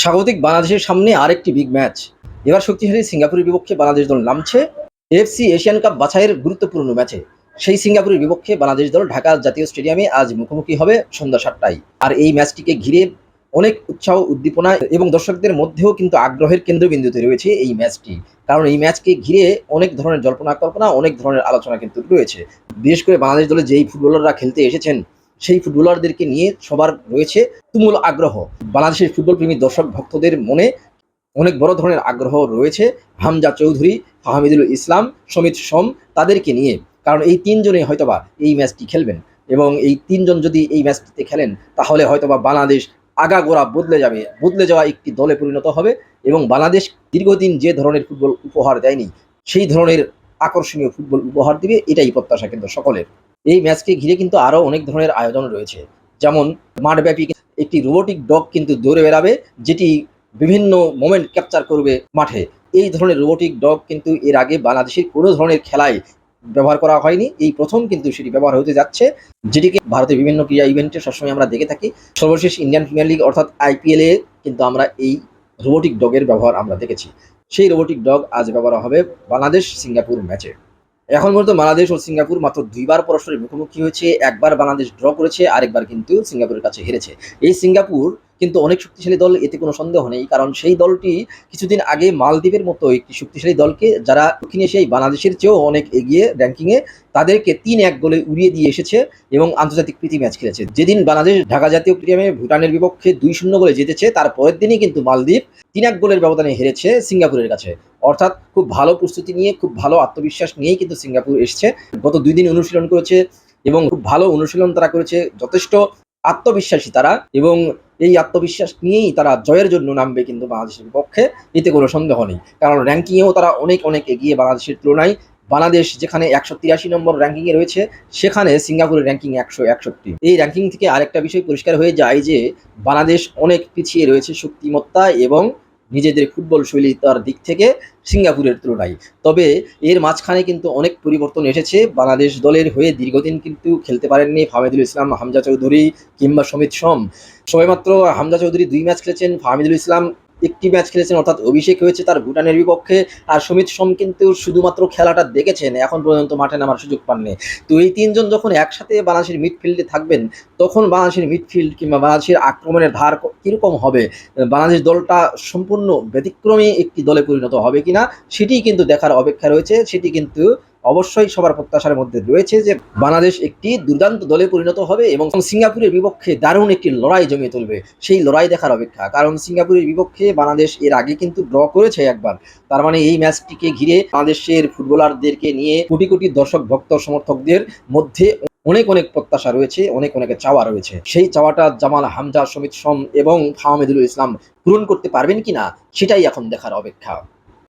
স্বাগতিক বাংলাদেশের সামনে আরেকটি বিগ ম্যাচ এবার শক্তিশালী সিঙ্গাপুরের বিপক্ষে বাংলাদেশ দল নামছে এফসি এশিয়ান কাপ বাছাইয়ের গুরুত্বপূর্ণ ম্যাচে। সেই সিঙ্গাপুরের বিপক্ষে বাংলাদেশ দল ঢাকা জাতীয় স্টেডিয়ামে আজ মুখোমুখি হবে সন্ধ্যা সাতটায়। আর এই ম্যাচটিকে ঘিরে অনেক উৎসাহ, উদ্দীপনা এবং দর্শকদের মধ্যেও কিন্তু আগ্রহের কেন্দ্রবিন্দুতে রয়েছে এই ম্যাচটি। কারণ এই ম্যাচকে ঘিরে অনেক ধরনের জল্পনা কল্পনা, অনেক ধরনের আলোচনা কিন্তু রয়েছে। বিশেষ করে বাংলাদেশ দলে যেই ফুটবলাররা খেলতে এসেছেন সেই ফুটবলারদেরকে নিয়ে সবার রয়েছে তুমুল আগ্রহ। বাংলাদেশের ফুটবল প্রেমী দর্শক ভক্তদের মনে অনেক বড় ধরনের আগ্রহ রয়েছে। হামজা চৌধুরী, ফাহমিদুল ইসলাম, সমিত সোম তাদেরকে নিয়ে। কারণ এই তিনজনে হয়তোবা এই ম্যাচটি খেলবেন এবং এই তিনজন যদি এই ম্যাচটিতে খেলেন, তাহলে হয়তোবা বাংলাদেশ আগাগোড়া বদলে যাবে, বদলে যাওয়া একটি দলে পরিণত হবে এবং বাংলাদেশ দীর্ঘদিন যে ধরনের ফুটবল উপহার দেয়নি, সেই ধরনের আকর্ষণীয় ফুটবল উপহার দিবে, এটাই প্রত্যাশা কিন্তু সকলের। এই ম্যাচকে ঘিরে কিন্তু আরও অনেক ধরনের আয়োজন রয়েছে। যেমন মাঠব্যাপী একটি রোবোটিক ডগ কিন্তু দৌড়ে বেড়াবে, যেটি বিভিন্ন মোমেন্ট ক্যাপচার করবে মাঠে। এই ধরনের রোবোটিক ডগ কিন্তু এর আগে বাংলাদেশের কোনো ধরনের খেলায় ব্যবহার করা হয়নি। এই প্রথম কিন্তু সেটি ব্যবহার হতে যাচ্ছে, যেটিকে ভারতের বিভিন্ন ক্রীড়া ইভেন্টে সবসময় আমরা দেখে থাকি। সর্বশেষ ইন্ডিয়ান প্রিমিয়ার লিগ অর্থাৎ আইপিএলে কিন্তু আমরা এই রোবোটিক ডগের ব্যবহার আমরা দেখেছি। সেই রোবোটিক ডগ আজ ব্যবহার হবে বাংলাদেশ সিঙ্গাপুর ম্যাচে এখন পর্যন্ত বাংলাদেশ ও সিঙ্গাপুর মাত্র দুইবার পরস্পরের মুখোমুখি হয়েছে, একবার বাংলাদেশ ড্র করেছে, আরেকবার কিন্তু সিঙ্গাপুরের কাছে হেরেছে। এই সিঙ্গাপুর কিন্তু অনেক শক্তিশালী দল এতে কোনো সন্দেহ নেই, কারণ সেই দলটি কিছুদিন আগে মালদ্বীপের মতো একটি শক্তিশালী দলকে যারা দক্ষিণ এশিয়ায় বাংলাদেশের চেয়েও অনেক এগিয়ে র্যাঙ্কিংয়ে তাদেরকে তিন এক গোলে উড়িয়ে দিয়ে এসেছে এবং আন্তর্জাতিক প্রীতি ম্যাচ খেলেছে। যেদিন বাংলাদেশ ঢাকা জাতীয় স্টেডিয়ামে ভুটানের বিপক্ষে দুই শূন্য গোলে জিতেছে, তার পরের দিনই কিন্তু মালদ্বীপ তিন এক গোলের ব্যবধানে হেরেছে সিঙ্গাপুরের কাছে। অর্থাৎ খুব ভালো প্রস্তুতি নিয়ে, খুব ভালো আত্মবিশ্বাস নিয়েই কিন্তু সিঙ্গাপুর এসছে। গত দুই দিন অনুশীলন করেছে এবং খুব ভালো অনুশীলন তারা করেছে, যথেষ্ট আত্মবিশ্বাসী তারা এবং এই আত্মবিশ্বাস নিয়েই তারা জয়ের জন্য নামবে কিন্তু বাংলাদেশের পক্ষে এতে কোনো সন্দেহ নেই। কারণ র্যাঙ্কিংয়েও তারা অনেক অনেক এগিয়ে বাংলাদেশের তুলনায় বাংলাদেশ যেখানে একশো তিরাশি নম্বর র্যাঙ্কিংয়ে রয়েছে, সেখানে সিঙ্গাপুরের র্যাঙ্কিং একশো একষট্টি। এই র্যাঙ্কিং থেকে আরেকটা বিষয় পরিষ্কার হয়ে যায় যে, বাংলাদেশ অনেক পিছিয়ে রয়েছে শক্তিমত্তা এবং নিজেদের ফুটবল শৈলীতার দিক থেকে সিঙ্গাপুরের তুলনায়। তবে এর মাঝখানে কিন্তু অনেক পরিবর্তন এসেছে। বাংলাদেশ দলের হয়ে দীর্ঘদিন কিন্তু খেলতে পারেননি ফাহমিদুল ইসলাম, হামজা চৌধুরী কিংবা সমিত সোম। সবেমাত্র হামজা চৌধুরী দুই ম্যাচ খেলেছেন, ফাহমিদুল ইসলাম একটি ম্যাচ খেলেছেন, অর্থাৎ অভিষেক হয়েছে তার ভুটানের বিপক্ষে। আর সমিত সোম কিন্তু শুধুমাত্র খেলাটা দেখেছেন, এখন পর্যন্ত মাঠে নামার সুযোগ পাননি। তো এই তিনজন যখন একসাথে বাংলাদেশের মিডফিল্ডে থাকবেন, তখন বাংলাদেশের মিডফিল্ড কিংবা বাংলাদেশের আক্রমণের ধার কীরকম হবে? বাংলাদেশ দলটা সম্পূর্ণ ব্যতিক্রমী একটি দলে পরিণত হবে কিনা সেটি কিন্তু দেখার অপেক্ষা রয়েছে, সেটি কিন্তু অবশ্যই সবার প্রত্যাশার মধ্যে রয়েছে যে বাংলাদেশ একটি দুর্দান্ত দলে পরিণত হবে এবং সিঙ্গাপুরের বিপক্ষে দারুণ একটি লড়াই জমিয়ে তুলবে। সেই লড়াই দেখার অপেক্ষা। কারণ সিঙ্গাপুরের বিপক্ষে বাংলাদেশ এর আগে কিন্তু ড্র করেছে একবার। তার মানে এই ম্যাচটিকে ঘিরে বাংলাদেশের ফুটবলারদেরকে নিয়ে কোটি কোটি দর্শক, ভক্ত, সমর্থকদের মধ্যে অনেক অনেক প্রত্যাশা রয়েছে, অনেক অনেক চাওয়া রয়েছে। সেই চাওয়াটা জামাল হামজা, সমিত সোম এবং ফাহমিদুল ইসলাম পূরণ করতে পারবেন কিনা, সেটাই এখন দেখার অপেক্ষা।